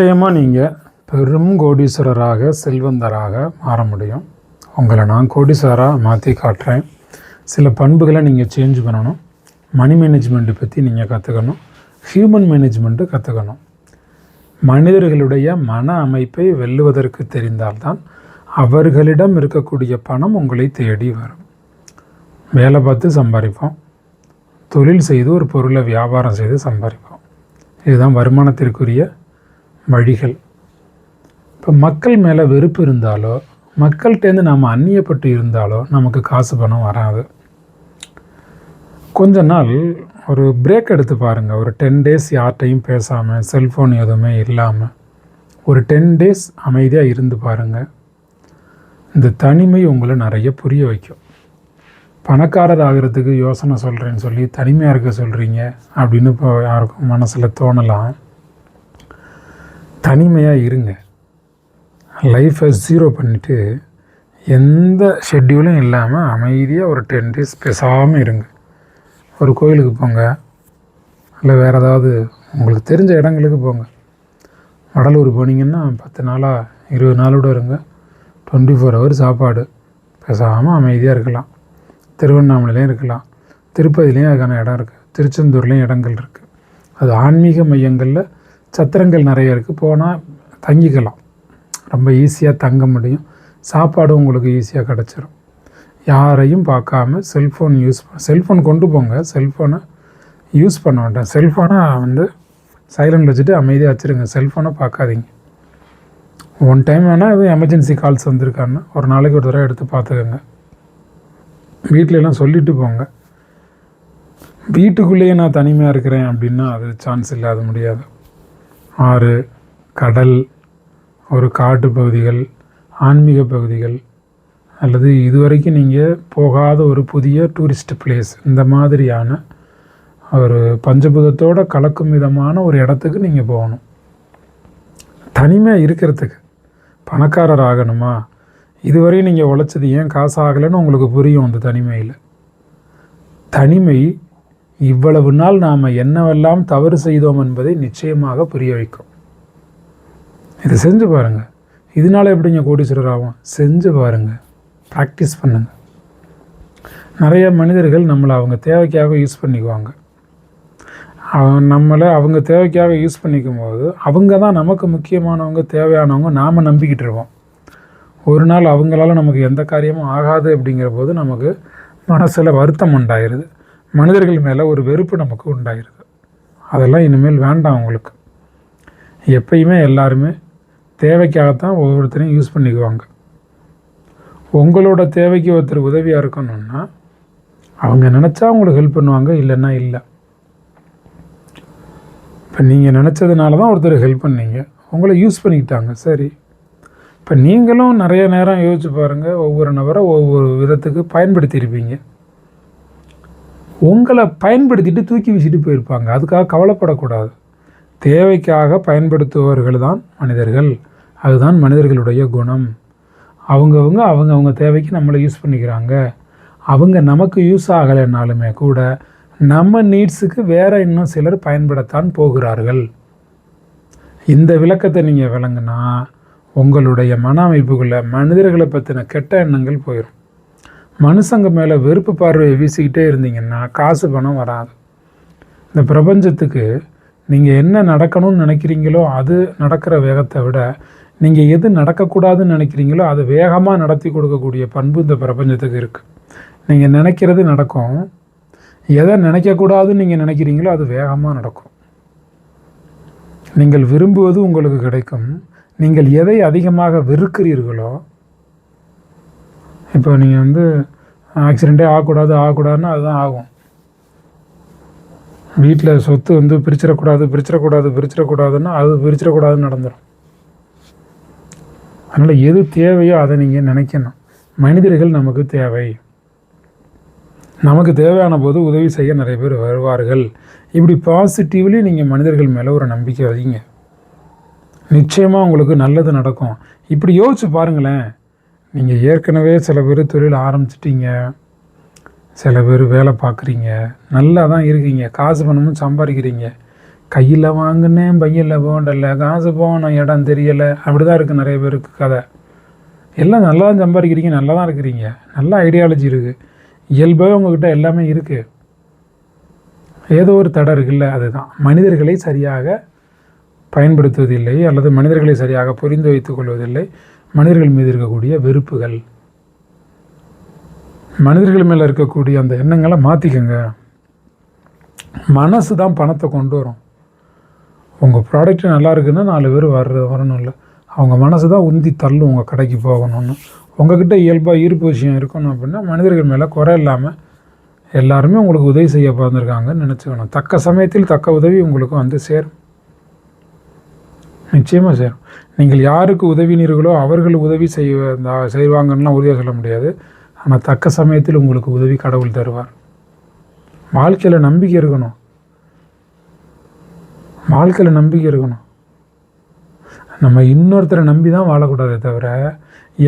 நிச்சயமாக நீங்கள் பெரும் கோடீஸ்வரராக செல்வந்தராக மாற முடியும். உங்களை நான் கோடீஸ்வரராக மாற்றி காட்டுறேன். சில பண்புகளை நீங்கள் சேஞ்ச் பண்ணணும். மணி மேனேஜ்மெண்ட்டை பற்றி நீங்கள் கற்றுக்கணும் ஹியூமன் மேனேஜ்மெண்ட்டு கற்றுக்கணும் மனிதர்களுடைய மன அமைப்பை வெல்லுவதற்கு தெரிந்தால்தான் அவர்களிடம் இருக்கக்கூடிய பணம் உங்களை தேடி வரும். வேலை பார்த்து சம்பாதிப்போம். தொழில் செய்து ஒரு பொருளை வியாபாரம் செய்து சம்பாதிப்போம். இதுதான் வருமானத்திற்குரிய வழிகள். இப்போ மக்கள் மேலே வெறுப்பு இருந்தாலோ மக்கள்கிட்டேருந்து நாம் அந்நியப்பட்டு இருந்தாலோ நமக்கு காசு பணம் வராது. கொஞ்ச நாள் ஒரு பிரேக் எடுத்து பாருங்கள் ஒரு டென் டேஸ் யார்கிட்டையும் பேசாமல் செல்ஃபோன் எதுவுமே இல்லாமல் ஒரு டென் டேஸ் அமைதியாக இருந்து பாருங்கள் இந்த தனிமை உங்களை நிறைய புரிய வைக்கும். பணக்காரர் ஆகிறதுக்கு யோசனை சொல்கிறேன்னு சொல்லி தனிமையாக இருக்க சொல்கிறீங்க அப்படின்னு இப்போ யாருக்கும் மனசில் தோணலாம். தனிமையாக இருங்க. லைஃப்பை ஜீரோ பண்ணிவிட்டு எந்த ஷெட்யூலும் இல்லாமல் அமைதியாக ஒரு டென் டேஸ் பேசாமல் இருங்க. ஒரு கோயிலுக்கு போங்க. இல்லை வேறு ஏதாவது உங்களுக்கு தெரிஞ்ச இடங்களுக்கு போங்க. வடலூர் போனீங்கன்னா பத்து நாளாக இருபது நாளோட இருங்க. டுவெண்ட்டி ஃபோர் ஹவர் சாப்பாடு. பேசாமல் அமைதியாக இருக்கலாம். திருவண்ணாமலையிலையும் இருக்கலாம். திருப்பதிலையும் அதுக்கான இடம் இருக்குது திருச்செந்தூர்லேயும் இடங்கள் இருக்குது அது ஆன்மீக மையங்களில் சத்திரங்கள் நிறைய இருக்குது போனால் தங்கிக்கலாம். ரொம்ப ஈஸியாக தங்க முடியும். சாப்பாடும் உங்களுக்கு ஈஸியாக கிடச்சிரும். யாரையும் பார்க்காம செல்ஃபோன் யூஸ் செல்ஃபோன் கொண்டு போங்க. செல்ஃபோனை யூஸ் பண்ண வேண்டாம். செல்ஃபோனை வந்து சைலண்ட் வச்சுட்டு அமைதியாக வச்சுருங்க. செல்ஃபோனை பார்க்காதீங்க. ஒன் டைம் வேணால் எதுவும் எமர்ஜென்சி கால்ஸ் வந்திருக்கான்னு ஒரு நாளைக்கு ஒரு தடவை எடுத்து பார்த்துக்கோங்க. வீட்டிலலாம் சொல்லிட்டு போங்க. வீட்டுக்குள்ளேயே நான் தனிமையாக இருக்கிறேன் அப்படின்னா அது சான்ஸ் இல்லாத முடியாது. ஆறு கடல் ஒரு காட்டு பகுதிகள் ஆன்மீக பகுதிகள் அல்லது இதுவரைக்கும் நீங்கள் போகாத ஒரு புதிய டூரிஸ்ட் பிளேஸ் இந்த மாதிரியான ஒரு பஞ்சபூதத்தோட கலக்கும் விதமான ஒரு இடத்துக்கு நீங்கள் போகணும். தனிமையாக இருக்கிறதுக்கு பணக்காரர் ஆகணுமா? இதுவரையும் நீங்கள் உழைச்சது ஏன் காசு ஆகலைன்னு உங்களுக்கு புரியும் அந்த தனிமையில். தனிமை இவ்வளவு நாள் நாம் என்னவெல்லாம் தவறு செய்தோம் என்பதை நிச்சயமாக புரிய வைக்கும் இதை செஞ்சு பாருங்கள் இதனால எப்படிங்க கோடீஸ்வரர் ஆகும் செஞ்சு பாருங்கள் ப்ராக்டிஸ் பண்ணுங்கள் நிறைய மனிதர்கள் நம்மளை அவங்க தேவைக்காக யூஸ் பண்ணிக்குவாங்க. நம்மளை அவங்க தேவைக்காக யூஸ் பண்ணிக்கும் போது அவங்க தான் நமக்கு முக்கியமானவங்க தேவையானவங்க நாம் நம்பிக்கிட்டு இருப்போம். ஒரு நாள் அவங்களால நமக்கு எந்த காரியமும் ஆகாது அப்படிங்கிற போது நமக்கு மனசில் வருத்தம் உண்டாயிருது. மனிதர்கள் மேலே ஒரு வெறுப்பு நமக்கு உண்டாயிருது. அதெல்லாம் இனிமேல் வேண்டாம் அவங்களுக்கு. எப்பயுமே எல்லாருமே தேவைக்காகத்தான் ஒவ்வொருத்தரையும் யூஸ் பண்ணிக்குவாங்க. உங்களோட தேவைக்கு ஒருத்தர் உதவியாக இருக்கணும்னா அவங்க நினச்சா அவங்களுக்கு ஹெல்ப் பண்ணுவாங்க இல்லைன்னா இல்லை. இப்போ நீங்கள் நினச்சதுனால தான் ஒருத்தர் ஹெல்ப் பண்ணீங்க. உங்களை யூஸ் பண்ணிக்கிட்டாங்க சரி. இப்போ நீங்களும் நிறைய நேரம் யோசிச்சு பாருங்கள் ஒவ்வொரு நபரை ஒவ்வொரு விதத்துக்கு பயன்படுத்தியிருப்பீங்க. உங்களை பயன்படுத்திட்டு தூக்கி வீசிட்டு போயிருப்பாங்க. அதுக்காக கவலைப்படக்கூடாது. தேவைக்காக பயன்படுத்துபவர்கள் தான் மனிதர்கள். அதுதான் மனிதர்களுடைய குணம். அவங்கவுங்க அவங்கவுங்க தேவைக்கு நம்மளை யூஸ் பண்ணிக்கிறாங்க. அவங்க நமக்கு யூஸ் ஆகலைனாலுமே கூட நம்ம நீட்ஸுக்கு வேறு இன்னும் சிலர் பயன்படத்தான் போகிறார்கள். இந்த விளக்கத்தை நீங்கள் விளங்குனா உங்களுடைய மன அமைப்புக்குள்ளே மனிதர்களை பற்றின கெட்ட எண்ணங்கள் போயிடும் மனுஷங்க மேலே வெறுப்பு பார்வையை வீசிக்கிட்டே இருந்தீங்கன்னா காசு பணம் வராது. இந்த பிரபஞ்சத்துக்கு நீங்கள் என்ன நடக்கணும்னு நினைக்கிறீங்களோ அது நடக்கிற வேகத்தை விட நீங்கள் எது நடக்கக்கூடாதுன்னு நினைக்கிறீங்களோ அது வேகமாக நடத்தி கொடுக்கக்கூடிய பண்பு இந்த பிரபஞ்சத்துக்கு இருக்குது நீங்கள் நினைக்கிறது நடக்கும். எதை நினைக்கக்கூடாதுன்னு நீங்கள் நினைக்கிறீங்களோ அது வேகமாக நடக்கும். நீங்கள் விரும்புவது உங்களுக்கு கிடைக்கும். நீங்கள் எதை அதிகமாக வெறுக்கிறீர்களோ இப்போ நீங்கள் வந்து ஆக்சிடெண்ட்டே ஆகக்கூடாது ஆகக்கூடாதுன்னா அதுதான் ஆகும். வீட்டில் சொத்து வந்து பிரிச்சிடக்கூடாது பிரிச்சிடக்கூடாது பிரிச்சிடக்கூடாதுன்னா அது பிரிச்சிடக்கூடாதுன்னு நடந்துடும் அதனால் எது தேவையோ அதை நீங்கள் நினைக்கணும். மனிதர்கள் நமக்கு தேவை. நமக்கு தேவையான போது உதவி செய்ய நிறைய பேர் வருவார்கள். இப்படி பாசிட்டிவ்லி நீங்கள் மனிதர்கள் மேலே ஒரு நம்பிக்கை வைங்க. நிச்சயமாக உங்களுக்கு நல்லது நடக்கும். இப்படி யோசிச்சு பாருங்களேன். நீங்கள் ஏற்கனவே சில பேர் தொழில் ஆரம்பிச்சிட்டீங்க. சில பேர் வேலை பார்க்குறீங்க. நல்லா தான் இருக்கீங்க. காசு பணமும் சம்பாதிக்கிறீங்க. கையில் வாங்கினேன் பையில் போண்டல காசு போகணும் இடம் தெரியலை. அப்படி தான் இருக்குது நிறைய பேருக்கு கதை. எல்லாம் நல்லா தான் சம்பாதிக்கிறீங்க. நல்லா தான் இருக்கிறீங்க. நல்ல ஐடியாலஜி இருக்குது இயல்பாகவே உங்கள்கிட்ட எல்லாமே இருக்குது ஏதோ ஒரு தடை இருக்குல்ல அதுதான். மனிதர்களை சரியாக பயன்படுத்துவதில்லை அல்லது மனிதர்களை சரியாக புரிந்து வைத்துக் கொள்வதில்லை. மனிதர்கள் மீது இருக்கக்கூடிய வெறுப்புகள். மனிதர்கள் மேலே இருக்கக்கூடிய அந்த எண்ணங்களை மாற்றிக்கோங்க மனசு தான் பணத்தை கொண்டு வரும். உங்கள் ப்ராடக்ட் நல்லா இருக்குன்னா நாலு பேர் வர்ற வரணும் இல்லை. அவங்க மனசு தான் உந்தி தள்ளும் உங்கள் கடைக்கு போகணும்னு. உங்ககிட்ட இயல்பாக ஈர்ப்பு விஷயம் இருக்கணும் அப்படின்னா மனிதர்கள் மேலே குறை இல்லாமல் எல்லாருமே உங்களுக்கு உதவி செய்ய பிறந்திருக்காங்கன்னு நினச்சிக்கணும். தக்க சமயத்தில் தக்க உதவி உங்களுக்கு வந்து சேரும். நிச்சயமாக சேரும் நீங்கள் யாருக்கு உதவினீர்களோ அவர்கள் உதவி செய்வ செய்வாங்கன்னுலாம் உறுதியாக சொல்ல முடியாது. ஆனால் தக்க சமயத்தில் உங்களுக்கு உதவி கடவுள் தருவார். வாழ்க்கையில் நம்பிக்கை இருக்கணும். வாழ்க்கையில் நம்பிக்கை இருக்கணும். நம்ம இன்னொருத்தரை நம்பி தான் வாழக்கூடாதே தவிர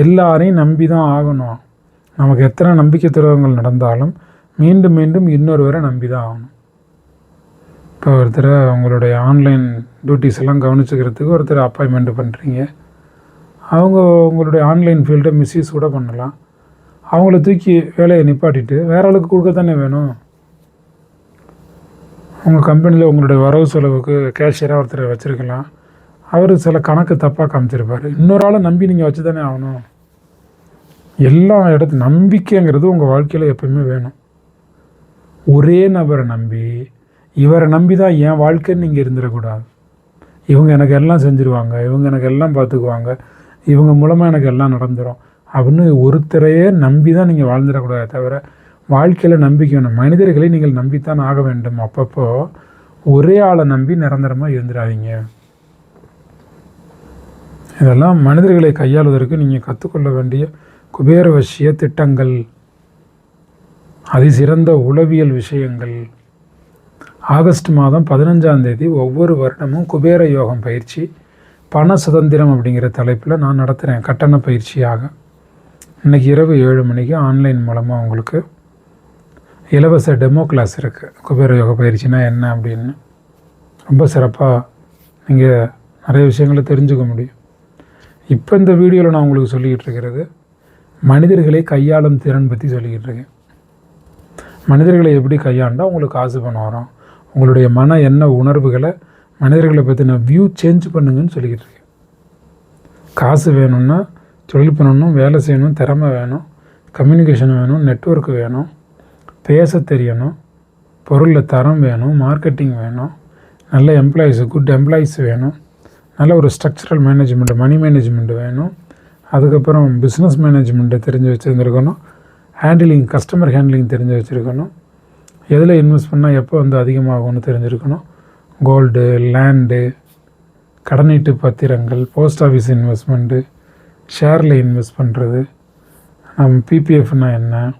எல்லாரையும் நம்பி தான் ஆகணும். நமக்கு எத்தனை நம்பிக்கை துறவங்கள் நடந்தாலும் மீண்டும் மீண்டும் இன்னொருவரை நம்பி தான் ஆகணும். இப்போ ஒருத்தர் அவங்களுடைய ஆன்லைன் டியூட்டிஸ் எல்லாம் கவனிச்சுக்கிறதுக்கு ஒருத்தர் அப்பாயின்மெண்ட் பண்ணுறீங்க அவங்க உங்களுடைய ஆன்லைன் ஃபீல்டை மிஸ்யூஸ் கூட பண்ணலாம். அவங்கள தூக்கி வேலையை நிப்பாட்டிட்டு வேற ஆளுக்கு கொடுக்க தானே வேணும் உங்கள் கம்பெனியில் உங்களுடைய வரவு செலவுக்கு கேஷியராக ஒருத்தர் வச்சுருக்கலாம். அவர் சில கணக்கு தப்பாக காமிச்சிருப்பார். இன்னொரு ஆளை நம்பி நீங்கள் வச்சு தானே ஆகணும். எல்லா இடத்து நம்பிக்கைங்கிறது உங்கள் வாழ்க்கையில் எப்பயுமே வேணும். ஒரே நபரை நம்பி இவரை நம்பி தான் என் வாழ்க்கைன்னு நீங்கள் இருந்துடக்கூடாது. இவங்க எனக்கு எல்லாம் செஞ்சுருவாங்க இவங்க எனக்கு எல்லாம் பார்த்துக்குவாங்க இவங்க மூலமாக எனக்கு எல்லாம் நடந்துடும் அப்படின்னு ஒருத்தரையே நம்பி தான் நீங்கள் வாழ்ந்துடக்கூடாது தவிர வாழ்க்கையில் நம்பிக்கை வேணும். மனிதர்களை நீங்கள் நம்பித்தான் ஆக வேண்டும். அப்பப்போ ஒரே ஆளை நம்பி நிரந்தரமாக இருந்துடாதீங்க. இதெல்லாம் மனிதர்களை கையாளுவதற்கு நீங்கள் கற்றுக்கொள்ள வேண்டிய குபேரவசிய திட்டங்கள். அதிசிறந்த உளவியல் விஷயங்கள். ஆகஸ்ட் மாதம் பதினஞ்சாம் தேதி ஒவ்வொரு வருடமும் குபேர யோகம் பயிற்சி பண சுதந்திரம் அப்படிங்கிற தலைப்பில் நான் நடத்துகிறேன் கட்டண பயிற்சியாக. இன்றைக்கி இரவு ஏழு மணிக்கு ஆன்லைன் மூலமாக உங்களுக்கு இலவச டெமோ கிளாஸ் இருக்குது குபேர யோக பயிற்சினா என்ன அப்படின்னு. ரொம்ப சிறப்பாக நீங்கள் நிறைய விஷயங்களை தெரிஞ்சுக்க முடியும். இப்போ இந்த வீடியோவில் நான் உங்களுக்கு சொல்லிக்கிட்டு இருக்கிறது மனிதர்களை கையாளும் திறன் பற்றி சொல்லிக்கிட்டு இருக்கேன். மனிதர்களை எப்படி கையாண்டால் உங்களுக்கு காசு பணம் வரும். உங்களுடைய மன எண்ண உணர்வுகளை மனிதர்களை பற்றின வியூ சேஞ்ச் பண்ணுங்கன்னு சொல்லிக்கிட்டு இருக்கேன். காசு வேணும்னா தொழில் பண்ணணும் வேலை செய்யணும் திறமை வேணும் கம்யூனிகேஷன் வேணும் நெட்ஒர்க் வேணும் பேச தெரியணும் பொருளில் தரம் வேணும் மார்க்கெட்டிங் வேணும் நல்ல எம்ப்ளாயீஸ் குட் எம்ப்ளாயீஸ் வேணும் நல்ல ஒரு ஸ்ட்ரக்சரல் மேனேஜ்மெண்ட் மணி மேனேஜ்மெண்ட் வேணும் அதுக்கப்புறம் பிஸ்னஸ் மேனேஜ்மெண்ட்டை தெரிஞ்சு வச்சுருந்துருக்கணும் ஹேண்டிலிங் கஸ்டமர் ஹேண்ட்லிங் தெரிஞ்சு வச்சுருக்கணும் எதில் இன்வெஸ்ட் பண்ணால் எப்போ வந்து அதிகமாகும்னு தெரிஞ்சிருக்கணும்? கோல்டு லேண்டு கடனீட்டு பத்திரங்கள் போஸ்ட் ஆஃபீஸ் இன்வெஸ்ட்மெண்ட்டு ஷேரில் இன்வெஸ்ட் பண்ணுறது நம்ம பிபிஎஃப்னால் என்ன?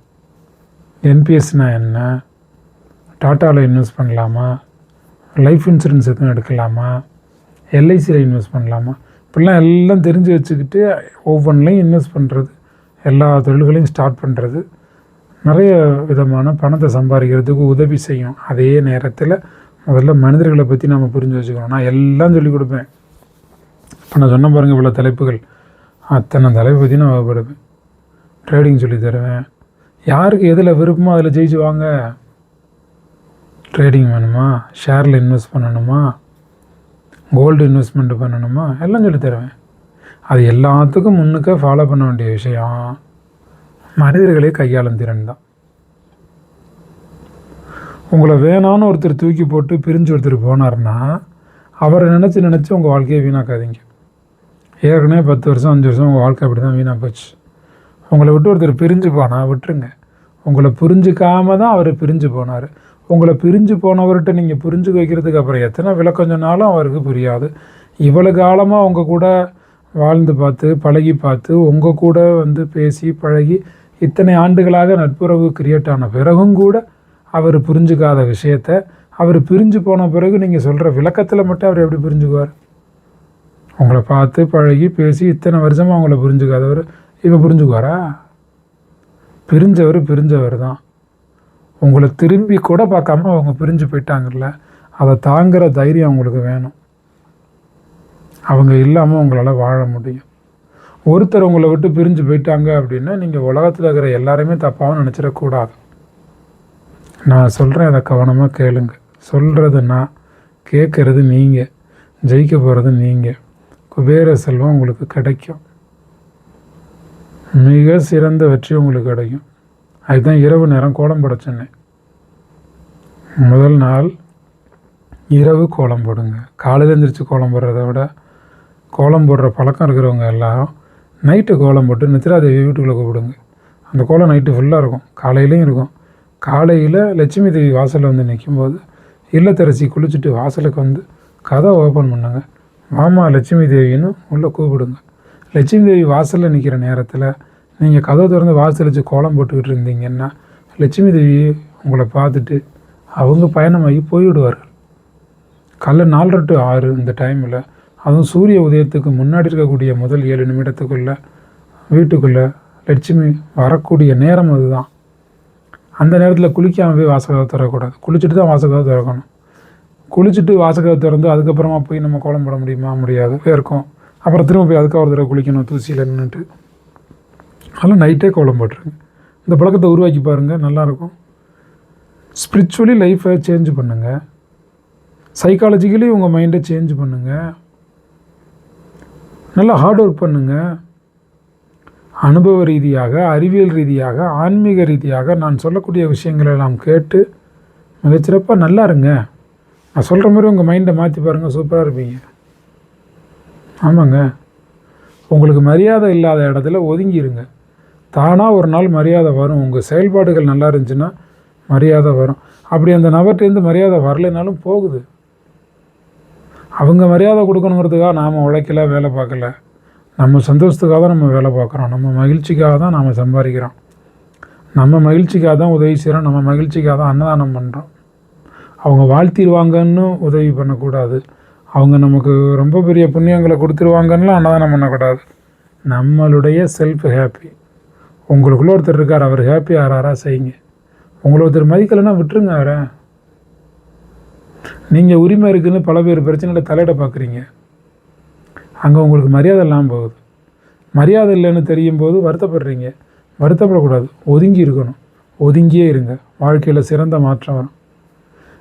என்பிஎஸ்னால் என்ன? டாட்டாவில் இன்வெஸ்ட் பண்ணலாமா? லைஃப் இன்சூரன்ஸ் எதுவும் எடுக்கலாமா? எல்ஐசியில் இன்வெஸ்ட் பண்ணலாமா? இப்படிலாம் எல்லாம் தெரிஞ்சு வச்சுக்கிட்டு ஒவ்வொன்றிலையும் இன்வெஸ்ட் பண்ணுறது எல்லா தொழில்களையும் ஸ்டார்ட் பண்ணுறது நிறைய விதமான பணத்தை சம்பாதிக்கிறதுக்கு உதவி செய்யும். அதே நேரத்தில் முதல்ல மனிதர்களை பற்றி நம்ம புரிஞ்சு வச்சுக்கணும். நான் எல்லாம் சொல்லிக் கொடுப்பேன். இப்போ நான் சொன்ன பாருங்கள் இவ்வளோ தலைப்புகள். அத்தனை தலைப்பு பற்றி நான் வகுப்படுவேன் ட்ரேடிங் சொல்லி தருவேன். யாருக்கு எதில் விருப்பமோ அதில் ஜெயிச்சு வாங்க. ட்ரேடிங் வேணுமா? ஷேரில் இன்வெஸ்ட் பண்ணணுமா? கோல்டு இன்வெஸ்ட்மெண்ட் பண்ணணுமா? எல்லாம் சொல்லி தருவேன். அது எல்லாத்துக்கும் முன்னுக்க ஃபாலோ பண்ண வேண்டிய விஷயம். மனிதர்களே கையாளும் திறன் தான் உங்களை வேணான்னு ஒருத்தர் தூக்கி போட்டு பிரிஞ்சு ஒருத்தர் போனார்னா அவரை நினச்சி நினச்சி உங்கள் வாழ்க்கையை வீணாக்காதீங்க. ஏற்கனவே பத்து வருஷம் அஞ்சு வருஷம் உங்கள் வாழ்க்கை அப்படி தான் வீணாக போச்சு. உங்களை விட்டு ஒருத்தர் பிரிஞ்சு போனால் விட்டுருங்க. உங்களை புரிஞ்சுக்காம தான் அவர் பிரிஞ்சு போனார். உங்களை பிரிஞ்சு போனவர்கிட்ட நீங்கள் புரிஞ்சுக்க வைக்கிறதுக்கு அப்புறம் எத்தனை விளக்கம் சொன்னாலும் அவருக்கு புரியாது. இவ்வளோ காலமாக உங்கள் கூட வாழ்ந்து பார்த்து பழகி பார்த்து உங்கள் கூட வந்து பேசி பழகி இத்தனை ஆண்டுகளாக நட்புறவு கிரியேட் ஆன பிறகும் கூட அவர் புரிஞ்சுக்காத விஷயத்த அவர் பிரிஞ்சு போன பிறகு நீங்கள் சொல்கிற விளக்கத்தில் மட்டும் அவர் எப்படி புரிஞ்சுக்குவார்? உங்களை பார்த்து பழகி பேசி இத்தனை வருஷமாக அவங்கள புரிஞ்சுக்காதவர் இப்போ புரிஞ்சுக்குவாரா? பிரிஞ்சவர் பிரிஞ்சவர் தான். உங்களை திரும்பி கூட பார்க்காம அவங்க பிரிஞ்சு போயிட்டாங்கல்ல அதை தாங்குகிற தைரியம் அவங்களுக்கு வேணும். அவங்க இல்லாமல் உங்களால் வாழ முடியும். ஒருத்தர் உங்களை விட்டு பிரிஞ்சு போயிட்டாங்க அப்படின்னா நீங்கள் உலகத்தில் இருக்கிற எல்லாருமே தப்பாகவும் நினச்சிடக்கூடாது. நான் சொல்கிறேன் அதை கவனமாக கேளுங்க. சொல்கிறது நான் கேட்குறது நீங்கள் ஜெயிக்க போகிறது நீங்கள் குபேர செல்வம் உங்களுக்கு கிடைக்கும். மிக சிறந்த வெற்றி உங்களுக்கு கிடைக்கும். அதுதான் இரவு நேரம் கோலம் போட சொன்னேன். முதல் நாள் இரவு கோலம் போடுங்க. காலையில் எழுந்திரிச்சு கோலம் போடுறத விட கோலம் போடுற பழக்கம் இருக்கிறவங்க எல்லாரும் நைட்டு கோலம் போட்டு நித்ராதேவி வீட்டுக்குள்ளே கூப்பிடுங்க. அந்த கோலம் நைட்டு ஃபுல்லாக இருக்கும். காலையிலையும் இருக்கும். காலையில் லட்சுமி தேவி வாசலில் வந்து நிற்கும்போது இல்லத்தரசி குளிச்சுட்டு வாசலுக்கு வந்து கதை ஓப்பன் பண்ணுங்க. மாமா லட்சுமி தேவின்னு உள்ளே கூப்பிடுங்க. லட்சுமி தேவி வாசலில் நிற்கிற நேரத்தில் நீங்கள் கதவை திறந்து வாசல் வச்சு கோலம் போட்டுக்கிட்டு இருந்தீங்கன்னா லட்சுமி தேவி உங்களை பார்த்துட்டு அவங்க பயணமாகி போய்விடுவார்கள் காலைல நாலரை டு ஆறு இந்த டைமில் அதுவும் சூரிய உதயத்துக்கு முன்னாடி இருக்கக்கூடிய முதல் ஏழு நிமிடத்துக்குள்ளே வீட்டுக்குள்ளே லட்சுமி வரக்கூடிய நேரம் அதுதான். அந்த நேரத்தில் குளிக்காமல் போய் வாசகத்தை திறக்கக்கூடாது. குளிச்சுட்டு தான் வாசகத்தை திறக்கணும். குளிச்சுட்டு வாசகத்தை திறந்து அதுக்கப்புறமா போய் நம்ம கோலம் போட முடியுமா? முடியாது. இருக்கும். அப்புறம் திரும்ப போய் அதுக்காக ஒரு தடவை குளிக்கணும் தூசியில் நின்றுட்டு அதெல்லாம் நைட்டே கோலம் போட்டுருங்க. இந்த பழக்கத்தை உருவாக்கி பாருங்கள் நல்லாயிருக்கும். ஸ்பிரிச்சுவலி லைஃப்பை சேஞ்ச் பண்ணுங்கள் சைக்காலஜிக்கலி உங்கள் மைண்டை சேஞ்ச் பண்ணுங்கள் நல்லா ஹார்ட் ஒர்க் பண்ணுங்கள் அனுபவ ரீதியாக அறிவியல் ரீதியாக ஆன்மீக ரீதியாக நான் சொல்லக்கூடிய விஷயங்களை எல்லாம் கேட்டு மிகச்சிறப்பாக நல்லா இருங்க. நான் சொல்கிற மாதிரி உங்கள் மைண்டை மாற்றி பாருங்கள் சூப்பராக இருப்பீங்க. ஆமாங்க. உங்களுக்கு மரியாதை இல்லாத இடத்துல ஒதுங்கிடுங்க தானாக ஒரு நாள் மரியாதை வரும். உங்கள் செயல்பாடுகள் நல்லா இருந்துச்சுன்னா மரியாதை வரும். அப்படி அந்த நபர்கிட்டேருந்து மரியாதை வரலைனாலும் போகுது. அவங்க மரியாதை கொடுக்கணுங்கிறதுக்காக நாம் உழைக்கல வேலை பார்க்கல. நம்ம சந்தோஷத்துக்காக தான் நம்ம வேலை பார்க்குறோம். நம்ம மகிழ்ச்சிக்காக தான் நாம் சம்பாதிக்கிறோம். நம்ம மகிழ்ச்சிக்காக தான் உதவி செய்கிறோம் நம்ம மகிழ்ச்சிக்காக தான் அன்னதானம் பண்ணுறோம் அவங்க வாழ்த்திடுவாங்கன்னு உதவி பண்ணக்கூடாது. அவங்க நமக்கு ரொம்ப பெரிய புண்ணியங்களை கொடுத்துருவாங்கன்னுலாம் அன்னதானம் பண்ணக்கூடாது. நம்மளுடைய செல்ஃப் ஹாப்பி உங்களுக்குள்ள ஒருத்தர் இருக்கார். அவர் ஹாப்பி ஆறாரா செய்யுங்க. உங்களை ஒருத்தர் மதிக்கலைன்னா விட்டுருங்க அவரை. நீங்கள் உரிமை இருக்குதுன்னு பல பேர் பிரச்சனையில் தலையிட பார்க்குறீங்க. அங்கே உங்களுக்கு மரியாதை இல்லாமல் போகுது. மரியாதை இல்லைன்னு தெரியும் போது வருத்தப்படுறீங்க. வருத்தப்படக்கூடாது. ஒதுங்கி இருக்கணும். ஒதுங்கியே இருங்க. வாழ்க்கையில் சிறந்த மாற்றம் வரும்.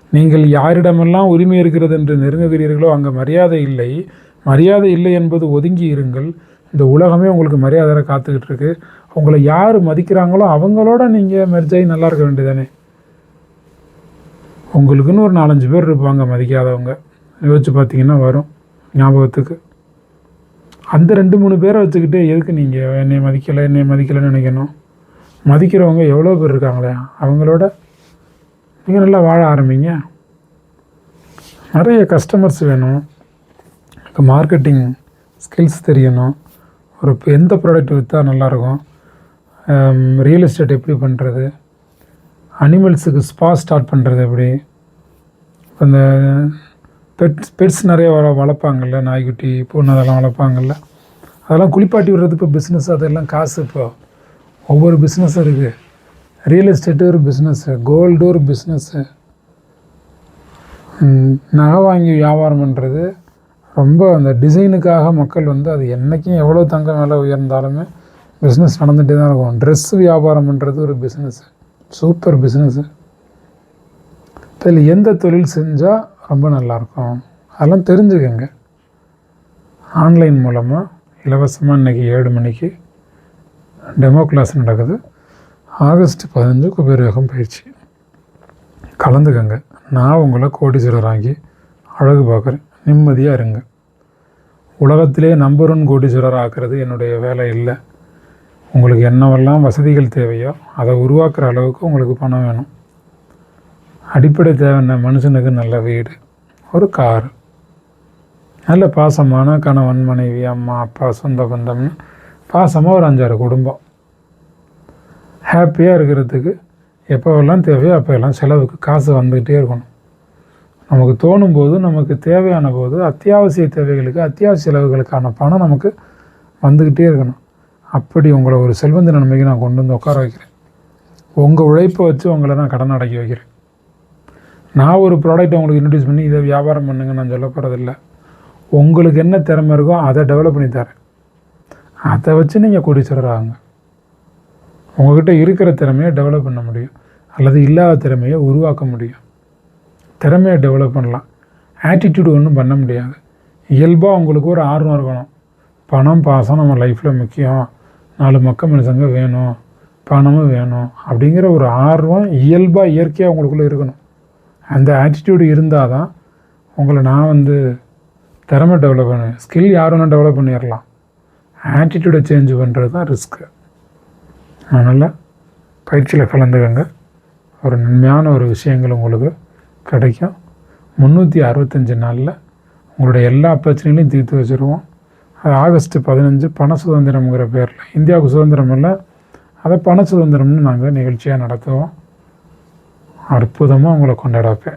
நீங்கள் யாரிடமெல்லாம் உரிமை இருக்கிறது என்று நெருங்குகிறீர்களோ அங்கே மரியாதை இல்லை. மரியாதை இல்லை என்பது ஒதுங்கி இருங்கள். இந்த உலகமே உங்களுக்கு மரியாதை காத்துக்கிட்டு இருக்கு. உங்களை யார் மதிக்கிறாங்களோ அவங்களோட நீங்கள் மெர்ஜாகி நல்லா இருக்க வேண்டியதானே உங்களுக்குன்னு ஒரு நாலஞ்சு பேர் இருப்பாங்க மதிக்காதவங்க. யோசிச்சு பார்த்தீங்கன்னா வரும் ஞாபகத்துக்கு. அந்த ரெண்டு மூணு பேரை வச்சுக்கிட்டு எதுக்கு நீங்கள் என்னை மதிக்கலை என்னை மதிக்கலைன்னு நினைக்கணும்? மதிக்கிறவங்க எவ்வளோ பேர் இருக்காங்களே? அவங்களோட நீங்கள் நல்லா வாழ ஆரம்பிங்க. நிறைய கஸ்டமர்ஸ் வேணும். எனக்கு மார்க்கெட்டிங் ஸ்கில்ஸ் தெரியணும். ஒரு எந்த ப்ராடக்ட் விற்றா நல்லாயிருக்கும் ரியல் எஸ்டேட் எப்படி பண்ணுறது அனிமல்ஸுக்கு ஸ்பா ஸ்டார்ட் பண்ணுறது எப்படி? அந்த பெட்ஸ் பெட்ஸ் நிறைய வள வளர்ப்பாங்கல்ல நாய்க்குட்டி பூனை அதெல்லாம் வளர்ப்பாங்கல்ல. அதெல்லாம் குளிப்பாட்டி விடுறது இப்போ பிஸ்னஸ் அதெல்லாம் காசு இப்போ. ஒவ்வொரு பிஸ்னஸும் இருக்குது ரியல் எஸ்டேட்டு ஒரு பிஸ்னஸ்ஸு கோல்டு ஒரு பிஸ்னஸ்ஸு நகை வாங்கி வியாபாரம் பண்ணுறது ரொம்ப அந்த டிசைனுக்காக மக்கள் வந்து அது என்றைக்கும் எவ்வளோ தங்கம் விலை உயர்ந்தாலுமே பிஸ்னஸ் நடந்துகிட்டே தான் இருக்கும். ட்ரெஸ் வியாபாரம் பண்ணுறது ஒரு பிஸ்னஸ்ஸு சூப்பர் பிஸ்னஸ்ஸு இதில் எந்த தொழில் செஞ்சால் ரொம்ப நல்லாயிருக்கும்? அதெல்லாம் தெரிஞ்சுக்கங்க. ஆன்லைன் மூலமாக இலவசமாக இன்றைக்கி ஏழு மணிக்கு டெமோ கிளாஸ் நடக்குது. ஆகஸ்ட் பதினஞ்சு குபேரயோகம் பயிற்சி கலந்துக்கங்க. நான் உங்களை கோடீஸ்வரராகி அழகு பார்க்குறேன். நிம்மதியாக இருங்க. உலகத்திலே நம்பர் ஒன் கோடீஸ்வரர் ஆக்குறது என்னுடைய வேலை இல்லை. உங்களுக்கு என்னவெல்லாம் வசதிகள் தேவையோ அதை உருவாக்குற அளவுக்கு உங்களுக்கு பணம் வேணும். அடிப்படை தேவைன்ன மனுஷனுக்கு நல்ல வீடு ஒரு கார் நல்ல பாசமான கணவன் மனைவி அம்மா அப்பா சொந்த பந்தம்னு பாசமாக ஒரு அஞ்சாறு குடும்பம். ஹாப்பியாக இருக்கிறதுக்கு எப்போவெல்லாம் தேவையோ அப்போல்லாம் செலவுக்கு காசு வந்துக்கிட்டே இருக்கணும். நமக்கு தோணும் போது நமக்கு தேவையான போது அத்தியாவசிய தேவைகளுக்கு அத்தியாவசிய செலவுகளுக்கான பணம் நமக்கு வந்துக்கிட்டே இருக்கணும். அப்படி உங்களை ஒரு செல்வந்த நன்மைக்கு நான் கொண்டு வந்து உட்கார வைக்கிறேன். உங்கள் உழைப்பை வச்சு உங்களை நான் கடன் அடக்கி வைக்கிறேன். நான் ஒரு ப்ராடக்ட் உங்களுக்கு இன்ட்ரடியூஸ் பண்ணி இதை வியாபாரம் பண்ணுங்க நான் சொல்ல போகிறதில்ல உங்களுக்கு என்ன திறமை இருக்கோ அதை டெவலப் பண்ணி தரேன். அதை வச்சு நீங்கள் கோடீஸ்வரர் ஆகுங்க உங்ககிட்ட இருக்கிற திறமையை டெவலப் பண்ண முடியும். அல்லது இல்லாத திறமையை உருவாக்க முடியும். திறமையை டெவலப் பண்ணலாம். ஆட்டிடியூடு ஒன்றும் பண்ண முடியாது. இயல்பாக உங்களுக்கு ஒரு ஆர்வம் இருக்கணும். பணம் பாசம் நம்ம லைஃப்பில் முக்கியம். நாலு மக்கள் மனுஷங்க வேணும் பணமும் வேணும் அப்படிங்கிற ஒரு ஆர்வம் இயல்பாக இயற்கையாக உங்களுக்குள்ளே இருக்கணும். அந்த ஆட்டிடியூடு இருந்தால் தான் உங்களை நான் வந்து திறமை டெவலப் பண்ணுவேன் ஸ்கில் யார் வேணால் டெவலப் பண்ணிடலாம் ஆட்டிடியூடை சேஞ்ச் பண்ணுறது தான் ரிஸ்க்கு அதனால் பயிற்சியில் கலந்துக்கங்க. ஒரு நன்மையான ஒரு விஷயங்கள் உங்களுக்கு கிடைக்கும். முந்நூற்றி அறுபத்தஞ்சு நாளில் உங்களுடைய எல்லா பிரச்சனைகளையும் தீர்த்து வச்சுருவோம். அது ஆகஸ்ட் பதினஞ்சு பண சுதந்திரம்ங்கிற பேரில். இந்தியாவுக்கு சுதந்திரம் இல்லை. அதை பண சுதந்திரம்னு நாங்கள் நிகழ்ச்சியாக நடத்துவோம். அற்புதமாக உங்களை கொண்டாட வைப்பேன்